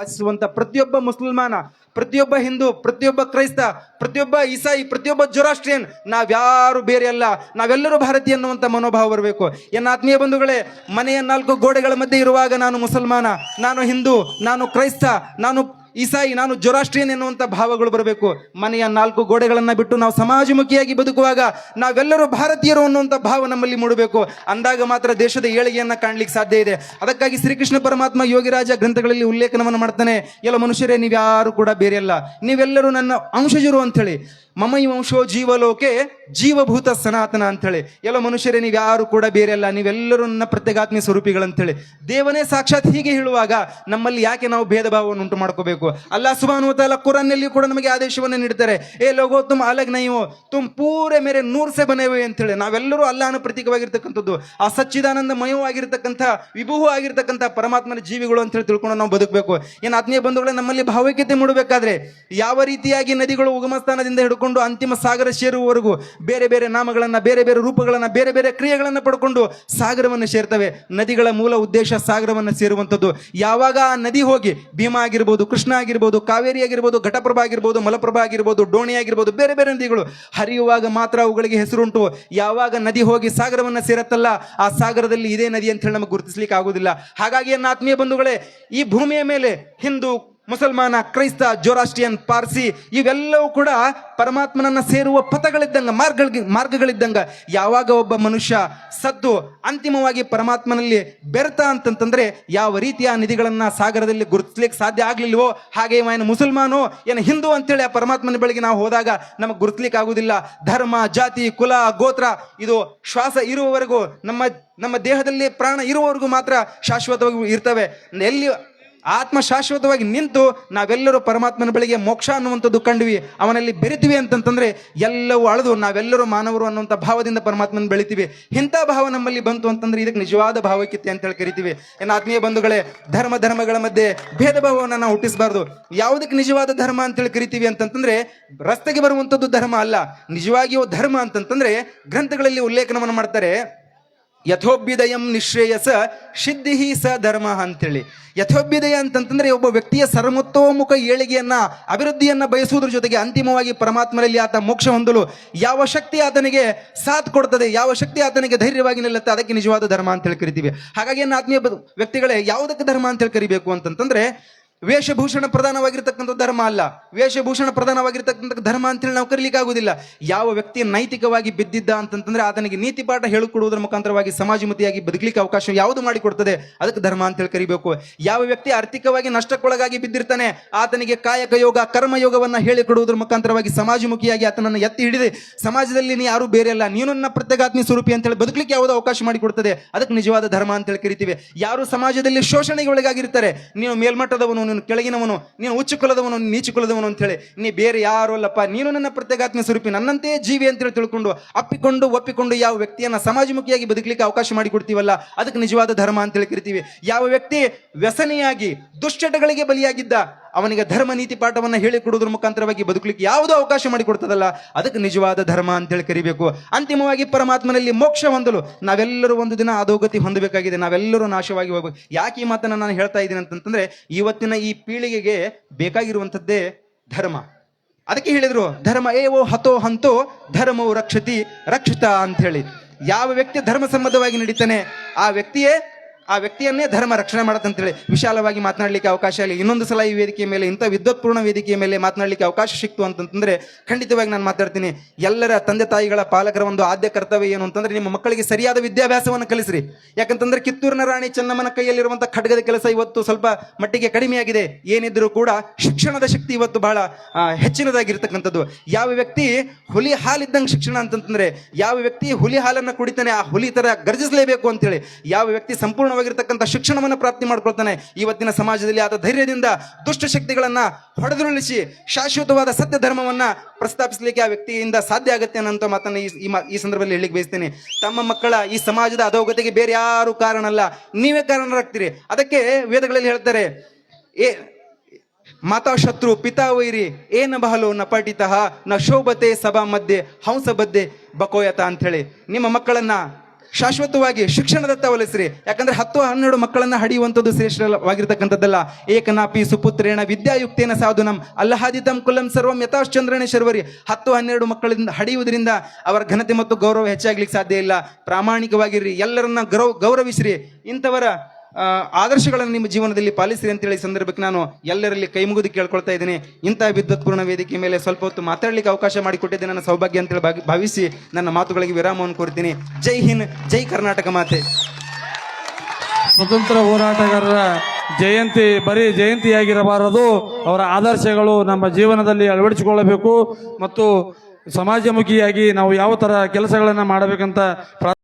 ವಾಸಿಸುವಂತ ಪ್ರತಿಯೊಬ್ಬ ಮುಸಲ್ಮಾನ, ಪ್ರತಿಯೊಬ್ಬ ಹಿಂದೂ, ಪ್ರತಿಯೊಬ್ಬ ಕ್ರೈಸ್ತ, ಪ್ರತಿಯೊಬ್ಬ ಇಸಾಯಿ, ಪ್ರತಿಯೊಬ್ಬ ಜೊರಾಸ್ಟ್ರಿಯನ್ ನಾವ್ಯಾರು ಬೇರೆ ಅಲ್ಲ. ನಾವೆಲ್ಲರೂ ಭಾರತೀಯ ಅನ್ನುವಂಥ ಮನೋಭಾವ ಬರಬೇಕು. ಎನ್ನ ಆತ್ಮೀಯ ಬಂಧುಗಳೇ, ಮನೆಯ ನಾಲ್ಕು ಗೋಡೆಗಳ ಮಧ್ಯೆ ಇರುವಾಗ ನಾನು ಮುಸಲ್ಮಾನ, ನಾನು ಹಿಂದೂ, ನಾನು ಕ್ರೈಸ್ತ, ನಾನು ಇಸಾಯಿ ನಾನು ಜೊರಾಷ್ಟ್ರಿಯನ್ ಎನ್ನುವಂಥ ಭಾವಗಳು ಬರಬೇಕು. ಮನೆಯ ನಾಲ್ಕು ಗೋಡೆಗಳನ್ನು ಬಿಟ್ಟು ನಾವು ಸಮಾಜಮುಖಿಯಾಗಿ ಬದುಕುವಾಗ ನಾವೆಲ್ಲರೂ ಭಾರತೀಯರು ಅನ್ನುವಂಥ ಭಾವ ನಮ್ಮಲ್ಲಿ ಮೂಡಬೇಕು. ಅಂದಾಗ ಮಾತ್ರ ದೇಶದ ಏಳಿಗೆಯನ್ನ ಕಾಣ್ಲಿಕ್ಕೆ ಸಾಧ್ಯ ಇದೆ. ಅದಕ್ಕಾಗಿ ಶ್ರೀಕೃಷ್ಣ ಪರಮಾತ್ಮ ಯೋಗಿರಾಜ ಗ್ರಂಥಗಳಲ್ಲಿ ಉಲ್ಲೇಖನವನ್ನು ಮಾಡ್ತಾನೆ. ಎಲ್ಲ ಮನುಷ್ಯರೇ, ನೀವ್ಯಾರು ಕೂಡ ಬೇರೆಯಲ್ಲ. ನೀವೆಲ್ಲರೂ ನನ್ನ ಅಂಶಜರು ಅಂಥೇಳಿ. ಮಮೈ ವಂಶೋ ಜೀವಲೋಕೆ ಜೀವಭೂತ ಸನಾತನ ಅಂಥೇಳಿ. ಎಲ್ಲ ಮನುಷ್ಯರೇ, ನೀವ್ಯಾರು ಕೂಡ ಬೇರೆ ಅಲ್ಲ ನೀವೆಲ್ಲರೂ ನನ್ನ ಪ್ರತ್ಯೇಗಾತ್ಮೀಯ ಸ್ವರೂಪಿಗಳಂತೇಳಿ ದೇವನೇ ಸಾಕ್ಷಾತ್ ಹೀಗೆ ಹೇಳುವಾಗ ನಮ್ಮಲ್ಲಿ ಯಾಕೆ ನಾವು ಭೇದ ಭಾವವನ್ನು ಉಂಟು ಮಾಡ್ಕೋಬೇಕು? ಅಲ್ಲ ಸುಬಾನುವತಾಲ ಕುರಾನ್ನಲ್ಲಿಯೂ ಕೂಡ ನಮಗೆ ಆದೇಶವನ್ನು ನೀಡ್ತಾರೆ. ಏ ಲೋಗೋ ತುಮ್ ಅಲಗ್ ನೈವೋ ತುಮ್ ಪೂರೆ ಮೇರೆ ನೂರ್ ಸೆ ಅಂತ ಅಂತೇಳಿ. ನಾವೆಲ್ಲರೂ ಅಲ್ಲಾನ ಪ್ರತೀಕವಾಗಿರ್ತಕ್ಕಂಥದ್ದು. ಆ ಸಚ್ಚಿದಾನಂದ ಮಯವಾಗಿರ್ತಕ್ಕಂಥ ವಿಭೂ ಆಗಿರ್ತಕ್ಕಂಥ ಪರಮಾತ್ಮನ ಜೀವಿಗಳು ಅಂತ ಹೇಳಿ ತಿಳ್ಕೊಂಡು ನಾವು ಬದುಕಬೇಕು. ಏನು ಆತ್ಮೀಯ ಬಂಧುಗಳೇ, ನಮ್ಮಲ್ಲಿ ಭಾವೈಕ್ಯತೆ ಮೂಡಬೇಕಾದ್ರೆ ಯಾವ ರೀತಿಯಾಗಿ ನದಿಗಳು ಉಗಮ ಸ್ಥಾನದಿಂದ ಹಿಡ್ಕೊಂಡು ಅಂತಿಮ ಸಾಗರ ಸೇರುವವರೆಗೂ ಬೇರೆ ಬೇರೆ ನಾಮಗಳನ್ನು, ಬೇರೆ ಬೇರೆ ರೂಪಗಳನ್ನ, ಬೇರೆ ಬೇರೆ ಕ್ರಿಯೆಗಳನ್ನು ಪಡ್ಕೊಂಡು ಸಾಗರವನ್ನು ಸೇರ್ತವೆ. ನದಿಗಳ ಮೂಲ ಉದ್ದೇಶ ಸಾಗರವನ್ನು ಸೇರುವಂಥದ್ದು. ಯಾವಾಗ ಆ ನದಿ ಹೋಗಿ ಭೀಮಾ ಆಗಿರ್ಬೋದು, ಕೃಷ್ಣ ಆಗಿರ್ಬೋದು ಕಾವೇರಿ ಆಗಿರ್ಬೋದು ಘಟಪ್ರಭಾ ಆಗಿರ್ಬೋದು, ಮಲಪ್ರಭಾ ಆಗಿರ್ಬೋದು ಡೋಣಿ ಆಗಿರ್ಬೋದು ಬೇರೆ ಬೇರೆ ನದಿಗಳು ಹರಿಯುವಾಗ ಮಾತ್ರ ಅವುಗಳಿಗೆ ಹೆಸರುಂಟು. ಯಾವಾಗ ನದಿ ಹೋಗಿ ಸಾಗರವನ್ನು ಸೇರತ್ತಲ್ಲ, ಆ ಸಾಗರದಲ್ಲಿ ಇದೇ ನದಿ ಅಂತ ಹೇಳಿ ನಮಗೆ ಗುರುತಿಸ್ಲಿಕ್ಕೆ ಆಗುದಿಲ್ಲ. ಹಾಗಾಗಿ ನನ್ನ ಆತ್ಮೀಯ ಬಂಧುಗಳೇ, ಈ ಭೂಮಿಯ ಮೇಲೆ ಹಿಂದೂ ಮುಸಲ್ಮಾನ, ಕ್ರೈಸ್ತ ಜೋರಾಸ್ಟಿಯನ್ ಪಾರ್ಸಿ ಇವೆಲ್ಲವೂ ಕೂಡ ಪರಮಾತ್ಮನನ್ನ ಸೇರುವ ಪಥಗಳಿದ್ದಂಗ, ಮಾರ್ಗಗಳಿಗೆ, ಮಾರ್ಗಗಳಿದ್ದಂಗ ಯಾವಾಗ ಒಬ್ಬ ಮನುಷ್ಯ ಸದ್ದು ಅಂತಿಮವಾಗಿ ಪರಮಾತ್ಮನಲ್ಲಿ ಬೆರ್ತ ಅಂತಂತಂದ್ರೆ ಯಾವ ರೀತಿಯ ನಿಧಿಗಳನ್ನ ಸಾಗರದಲ್ಲಿ ಗುರುತಿಸ್ಲಿಕ್ಕೆ ಸಾಧ್ಯ ಆಗ್ಲಿಲ್ವೋ ಹಾಗೆ ಏನು ಮುಸಲ್ಮಾನು, ಏನು ಹಿಂದೂ ಅಂತೇಳಿ ಆ ಪರಮಾತ್ಮನ ಬಳಿಗೆ ನಾವು ಹೋದಾಗ ನಮಗೆ ಗುರುತಿಸ್ಲಿಕ್ಕೆ ಆಗುದಿಲ್ಲ. ಧರ್ಮ, ಜಾತಿ, ಕುಲ, ಗೋತ್ರ ಇದು ಶ್ವಾಸ ಇರುವವರೆಗೂ ನಮ್ಮ ನಮ್ಮ ದೇಹದಲ್ಲಿ ಪ್ರಾಣ ಇರುವವರೆಗೂ ಮಾತ್ರ ಶಾಶ್ವತವಾಗಿ ಇರ್ತವೆ. ಎಲ್ಲಿ ಆತ್ಮ ಶಾಶ್ವತವಾಗಿ ನಿಂತು ನಾವೆಲ್ಲರೂ ಪರಮಾತ್ಮನ ಬಳಿಗೆ ಮೋಕ್ಷ ಅನ್ನುವಂಥದ್ದು ಕಂಡ್ವಿ, ಅವನಲ್ಲಿ ಬೆರಿತೀವಿ ಅಂತಂತಂದ್ರೆ ಎಲ್ಲವೂ ಅಳದು ನಾವೆಲ್ಲರೂ ಮಾನವರು ಅನ್ನುವಂಥ ಭಾವದಿಂದ ಪರಮಾತ್ಮನ ಬೆಳಿತೀವಿ. ಇಂಥ ಭಾವ ನಮ್ಮಲ್ಲಿ ಬಂತು ಅಂತಂದ್ರೆ ಇದಕ್ಕೆ ನಿಜವಾದ ಭಾವೈಕ್ಯತೆ ಅಂತ ಹೇಳಿ ಕರಿತೀವಿ. ಏನು ಆತ್ಮೀಯ ಬಂಧುಗಳೇ, ಧರ್ಮ ಧರ್ಮಗಳ ಮಧ್ಯೆ ಭೇದ ಭಾವವನ್ನು ನಾವು ಹುಟ್ಟಿಸಬಾರ್ದು. ಯಾವುದಕ್ಕೆ ನಿಜವಾದ ಧರ್ಮ ಅಂತೇಳಿ ಕರಿತೀವಿ ಅಂತಂತಂದ್ರೆ ರಸ್ತೆಗೆ ಬರುವಂಥದ್ದು ಧರ್ಮ ಅಲ್ಲ. ನಿಜವಾಗಿಯೂ ಧರ್ಮ ಅಂತಂತಂದ್ರೆ ಗ್ರಂಥಗಳಲ್ಲಿ ಉಲ್ಲೇಖನವನ್ನು ಮಾಡ್ತಾರೆ ಯಥೋಭ್ಯುದಯಂ ನಿಶ್ರೇಯಸ ಸಿದ್ಧಿ ಸ ಧರ್ಮ ಅಂತೇಳಿ. ಯಥೋಭ್ಯುದಯ ಅಂತಂತಂದ್ರೆ ಒಬ್ಬ ವ್ಯಕ್ತಿಯ ಸರ್ವತೋಮುಖ ಏಳಿಗೆಯನ್ನ, ಅಭಿವೃದ್ಧಿಯನ್ನ ಬಯಸುವುದ್ರ ಜೊತೆಗೆ ಅಂತಿಮವಾಗಿ ಪರಮಾತ್ಮನಲ್ಲಿ ಆತ ಮೋಕ್ಷ ಹೊಂದಲು ಯಾವ ಶಕ್ತಿ ಆತನಿಗೆ ಸಾಥ್ ಕೊಡ್ತದೆ, ಯಾವ ಶಕ್ತಿ ಆತನಿಗೆ ಧೈರ್ಯವಾಗಿ ನಿಲ್ಲುತ್ತೆ, ಅದಕ್ಕೆ ನಿಜವಾದ ಧರ್ಮ ಅಂತ ಹೇಳಿ ಕರಿತೀವಿ. ಹಾಗಾಗಿ ಏನು ಆತ್ಮೀಯ ವ್ಯಕ್ತಿಗಳೇ, ಯಾವುದಕ್ಕೆ ಧರ್ಮ ಅಂತ ಹೇಳಿ ಕರಿಬೇಕು ಅಂತಂತಂದ್ರೆ ವೇಷಭೂಷಣ ಪ್ರಧಾನವಾಗಿರ್ತಕ್ಕಂಥ ಧರ್ಮ ಅಲ್ಲ. ವೇಷಭೂಷಣ ಪ್ರಧಾನವಾಗಿರ್ತಕ್ಕಂಥ ಧರ್ಮ ಅಂತೇಳಿ ನಾವು ಕರೀಲಿಕ್ಕೆ ಆಗುದಿಲ್ಲ. ಯಾವ ವ್ಯಕ್ತಿ ನೈತಿಕವಾಗಿ ಬಿದ್ದಿದ್ದ ಅಂತಂತಂದ್ರೆ ಆತನಿಗೆ ನೀತಿ ಪಾಠ ಹೇಳಿಕೊಡುವುದರ ಮುಖಾಂತರವಾಗಿ ಸಮಾಜಮುಖಿಯಾಗಿ ಬದುಕಲಿಕ್ಕೆ ಅವಕಾಶ ಯಾವುದು ಮಾಡಿಕೊಡ್ತದೆ? ಅದಕ್ಕೆ ಧರ್ಮ ಅಂತೇಳಿ ಕರಿಬೇಕು. ಯಾವ ವ್ಯಕ್ತಿ ಆರ್ಥಿಕವಾಗಿ ನಷ್ಟಕ್ಕೊಳಗಾಗಿ ಬಿದ್ದಿರ್ತಾನೆ, ಆತನಿಗೆ ಕಾಯಕ ಯೋಗ, ಕರ್ಮ ಯೋಗವನ್ನ ಹೇಳಿಕೊಡುವುದರ ಮುಖಾಂತರವಾಗಿ ಸಮಾಜಮುಖಿಯಾಗಿ ಆತನನ್ನು ಎತ್ತಿ ಹಿಡಿದು ಸಮಾಜದಲ್ಲಿ ನೀ ಯಾರು ಬೇರೆ ಅಲ್ಲ, ನೀನು ನನ್ನ ಪ್ರತ್ಯೇಕಾತ್ಮಿ ಸ್ವರೂಪಿ ಅಂತೇಳಿ ಬದುಕಲಿಕ್ಕೆ ಯಾವುದು ಅವಕಾಶ ಮಾಡಿಕೊಡ್ತದೆ. ಅದಕ್ಕೆ ನಿಜವಾದ ಧರ್ಮ ಅಂತೇಳಿ ಕರಿತೀವಿ. ಯಾರು ಸಮಾಜದಲ್ಲಿ ಶೋಷಣೆಗೆ ಒಳಗಾಗಿರ್ತಾರೆ, ನೀನು ಮೇಲ್ಮಟ್ಟದವನು ನೀನು ಕೆಳಗಿನವನು, ನೀನು ಉಚ್ಚ ಕುಲದವನು ನೀಚ ಕುಲದವನು ಅಂತೇಳಿ ನೀ ಬೇರೆ ಯಾರು ಅಲ್ಲಪ್ಪ, ನೀನು ನನ್ನ ಪ್ರತ್ಯೇಕಾತ್ಮ ಸ್ವರೂಪಿ ನನ್ನಂತೆ ಜೀವಿ ಅಂತೇಳಿ ತಿಳ್ಕೊಂಡು, ಅಪ್ಪಿಕೊಂಡು, ಒಪ್ಪಿಕೊಂಡು ಯಾವ ವ್ಯಕ್ತಿಯನ್ನ ಸಮಾಜಮುಖಿಯಾಗಿ ಬದುಕಲಿಕ್ಕೆ ಅವಕಾಶ ಮಾಡಿಕೊಡ್ತೀವಲ್ಲ, ಅದಕ್ಕೆ ನಿಜವಾದ ಧರ್ಮ ಅಂತೇಳಿ ಕರಿತೀವಿ ಯಾವ ವ್ಯಕ್ತಿ ವ್ಯಸನಿಯಾಗಿ, ದುಶ್ಚಟಗಳಿಗೆ ಬಲಿಯಾಗಿದ್ದ ಅವನಿಗೆ ಧರ್ಮ ನೀತಿ ಪಾಠವನ್ನು ಹೇಳಿಕೊಡುವುದ್ರ ಮುಖಾಂತರವಾಗಿ ಬದುಕಲಿಕ್ಕೆ ಯಾವುದೋ ಅವಕಾಶ ಮಾಡಿಕೊಡ್ತದಲ್ಲ? ಅದಕ್ಕೆ ನಿಜವಾದ ಧರ್ಮ ಅಂತೇಳಿ ಕರಿಬೇಕು. ಅಂತಿಮವಾಗಿ ಪರಮಾತ್ಮನಲ್ಲಿ ಮೋಕ್ಷ ಹೊಂದಲು ನಾವೆಲ್ಲರೂ ಒಂದು ದಿನ ಅಧೋಗತಿ ಹೊಂದಬೇಕಾಗಿದೆ. ನಾವೆಲ್ಲರೂ ನಾಶವಾಗಿ ಹೋಗ್ಬೇಕು. ಯಾಕೆ ಈ ಮಾತನ್ನು ನಾನು ಹೇಳ್ತಾ ಇದ್ದೀನಿ ಅಂತಂತಂದ್ರೆ, ಇವತ್ತಿನ ಈ ಪೀಳಿಗೆಗೆ ಬೇಕಾಗಿರುವಂಥದ್ದೇ ಧರ್ಮ. ಅದಕ್ಕೆ ಹೇಳಿದ್ರು, ಧರ್ಮ ಏವೋ ಹತೋ ಹಂತೋ ಧರ್ಮವು ರಕ್ಷತಿ ರಕ್ಷಿತ ಅಂತ ಹೇಳಿ. ಯಾವ ವ್ಯಕ್ತಿ ಧರ್ಮ ಸಂಬಂಧವಾಗಿ ನಡೀತಾನೆ, ಆ ವ್ಯಕ್ತಿಯೇ ಆ ವ್ಯಕ್ತಿಯನ್ನೇ ಧರ್ಮ ರಕ್ಷಣೆ ಮಾಡತ್ತಂತೇಳಿ ವಿಶಾಲವಾಗಿ ಮಾತನಾಡಲಿಕ್ಕೆ ಅವಕಾಶ ಇಲ್ಲ. ಇನ್ನೊಂದು ಸಲ ಈ ವೇದಿಕೆಯ ಮೇಲೆ, ಇಂಥ ವಿದ್ವತ್ಪೂರ್ಣ ವೇದಿಕೆಯ ಮೇಲೆ ಮಾತನಾಡಲಿಕ್ಕೆ ಅವಕಾಶ ಸಿಕ್ತು ಅಂತಂತಂದ್ರೆ ಖಂಡಿತವಾಗಿ ನಾನು ಮಾತಾಡ್ತೀನಿ. ಎಲ್ಲರ ತಂದೆ ತಾಯಿಗಳ ಪಾಲಕರ ಒಂದು ಆದ್ಯ ಕರ್ತವ್ಯ ಏನು ಅಂತಂದ್ರೆ ನಿಮ್ಮ ಮಕ್ಕಳಿಗೆ ಸರಿಯಾದ ವಿದ್ಯಾಭ್ಯಾಸವನ್ನು ಕಲಿಸ್ರಿ. ಯಾಕಂತಂದ್ರೆ ಕಿತ್ತೂರಿನ ರಾಣಿ ಚೆನ್ನಮ್ಮನ ಕೈಯಲ್ಲಿರುವಂಥ ಖಡ್ಗದ ಕೆಲಸ ಇವತ್ತು ಸ್ವಲ್ಪ ಮಟ್ಟಿಗೆ ಕಡಿಮೆಯಾಗಿದೆ ಏನಿದ್ರೂ ಕೂಡ ಶಿಕ್ಷಣದ ಶಕ್ತಿ ಇವತ್ತು ಬಹಳ ಹೆಚ್ಚಿನದಾಗಿರ್ತಕ್ಕಂಥದ್ದು. ಯಾವ ವ್ಯಕ್ತಿ ಹುಲಿ ಹಾಲಿದ್ದಂಗೆ ಶಿಕ್ಷಣ ಅಂತಂತಂದ್ರೆ ಯಾವ ವ್ಯಕ್ತಿ ಹುಲಿ ಹಾಲನ್ನು ಕುಡಿತಾನೆ ಆ ಹುಲಿ ತರ ಗರ್ಜಿಸಲೇಬೇಕು ಅಂತೇಳಿ, ಯಾವ ವ್ಯಕ್ತಿ ಸಂಪೂರ್ಣವಾಗಿರ್ತಕ್ಕಂಥ ಶಿಕ್ಷಣವನ್ನು ಪ್ರಾಪ್ತಿ ಮಾಡ್ಕೊಳ್ತಾನೆ. ಇವತ್ತಿನ ಸಮಾಜದಲ್ಲಿ ಆದ ಧೈರ್ಯದಿಂದ ದುಷ್ಟಶಕ್ತಿಗಳನ್ನು ಹೊಡೆದುರುಳಿಸಿ ಶಾಶ್ವತವಾದ ಸತ್ಯ ಧರ್ಮವನ್ನು ಪ್ರಸ್ತಾಪಿಸಲಿಕ್ಕೆ ಆ ವ್ಯಕ್ತಿಯಿಂದ ಸಾಧ್ಯ ಆಗುತ್ತೆ ಅನ್ನೋಂಥ ಮಾತನ್ನು ಈ- ಈ ಸಂದರ್ಭದಲ್ಲಿ ಹೇಳಿಕ್ಕೆ ಬಯಸ್ತೇನೆ. ತಮ್ಮ ಮಕ್ಕಳ ಈ ಸಮಾಜದ ಅಧೋಗತಿಗೆ ಬೇರೆ ಯಾರು ಕಾರಣ ಅಲ್ಲ ನೀವೇ ಕಾರಣರಾಗ್ತೀರಿ. ಅದಕ್ಕೆ ವೇದಗಳಲ್ಲಿ ಹೇಳ್ತಾರೆ, ಏ, ಮಾತಾ ಶತ್ರು ಪಿತಾ ವೈರಿ ಏನ ಬಹಲು ನ ಪಟಿತಃ ನ ಶೋಭತೆ ಸಭಾ ಮಧ್ಯೆ, ಹಂಸ ಬದ್ದೆ ಬಕೋಯತ ಅಂತ ಹೇಳಿ ನಿಮ್ಮ ಮಕ್ಕಳನ್ನ ಶಾಶ್ವತವಾಗಿ ಶಿಕ್ಷಣದತ್ತ ಒಲಿಸ್ರಿ. ಯಾಕಂದ್ರೆ ಹತ್ತು ಹನ್ನೆರಡು ಮಕ್ಕಳನ್ನ ಹಡಿಯುವಂಥದ್ದು ಶ್ರೇಷ್ಠವಾಗಿರ್ತಕ್ಕಂಥದ್ದಲ್ಲ. ಏಕನಾಪಿ ಸುಪುತ್ರೇಣ ವಿದ್ಯಾಯುಕ್ತೇನ ಸಾಧುನಂ ಅಲ್ಲಹಾದಿತಂ ಕುಲಂ ಸರ್ವಂ ಯಥಾಶ್ಚಂದ್ರನೇ ಶರ್ವರಿ. ಹತ್ತು ಹನ್ನೆರಡು ಮಕ್ಕಳಿಂದ ಹಡಿಯುವುದರಿಂದ ಅವರ ಘನತೆ ಮತ್ತು ಗೌರವ ಹೆಚ್ಚಾಗ್ಲಿಕ್ಕೆ ಸಾಧ್ಯ ಇಲ್ಲ. ಪ್ರಾಮಾಣಿಕವಾಗಿರ್ರಿ. ಎಲ್ಲರನ್ನ ಗೌರವ ಗೌರವಿಸ್ರಿ. ಇಂಥವರ ಆದರ್ಶಗಳನ್ನು ನಿಮ್ಮ ಜೀವನದಲ್ಲಿ ಪಾಲಿಸಿರಿ ಅಂತೇಳಿ ಸಂದರ್ಭಕ್ಕೆ ನಾನು ಎಲ್ಲರಲ್ಲಿ ಕೈ ಮುಗಿದು ಕೇಳ್ಕೊಳ್ತಾ ಇದ್ದೀನಿ. ಇಂಥ ವಿದ್ವತ್ಪೂರ್ಣ ವೇದಿಕೆ ಮೇಲೆ ಸ್ವಲ್ಪ ಹೊತ್ತು ಮಾತಾಡಲಿಕ್ಕೆ ಅವಕಾಶ ಮಾಡಿಕೊಟ್ಟಿದ್ದೆ ನನ್ನ ಸೌಭಾಗ್ಯ ಅಂತೇಳಿ ಭಾವಿಸಿ ನನ್ನ ಮಾತುಗಳಿಗೆ ವಿರಾಮವನ್ನು ಕೋರ್ತೀನಿ ಜೈ ಹಿಂದ್, ಜೈ ಕರ್ನಾಟಕ ಮಾತೆ. ಸ್ವತಂತ್ರ ಹೋರಾಟಗಾರರ ಜಯಂತಿ, ಬರೀ ಜಯಂತಿಯಾಗಿರಬಾರದು. ಅವರ ಆದರ್ಶಗಳು ನಮ್ಮ ಜೀವನದಲ್ಲಿ ಅಳವಡಿಸಿಕೊಳ್ಳಬೇಕು ಮತ್ತು ಸಮಾಜಮುಖಿಯಾಗಿ ನಾವು ಯಾವ ಥರ ಕೆಲಸಗಳನ್ನು ಮಾಡಬೇಕಂತ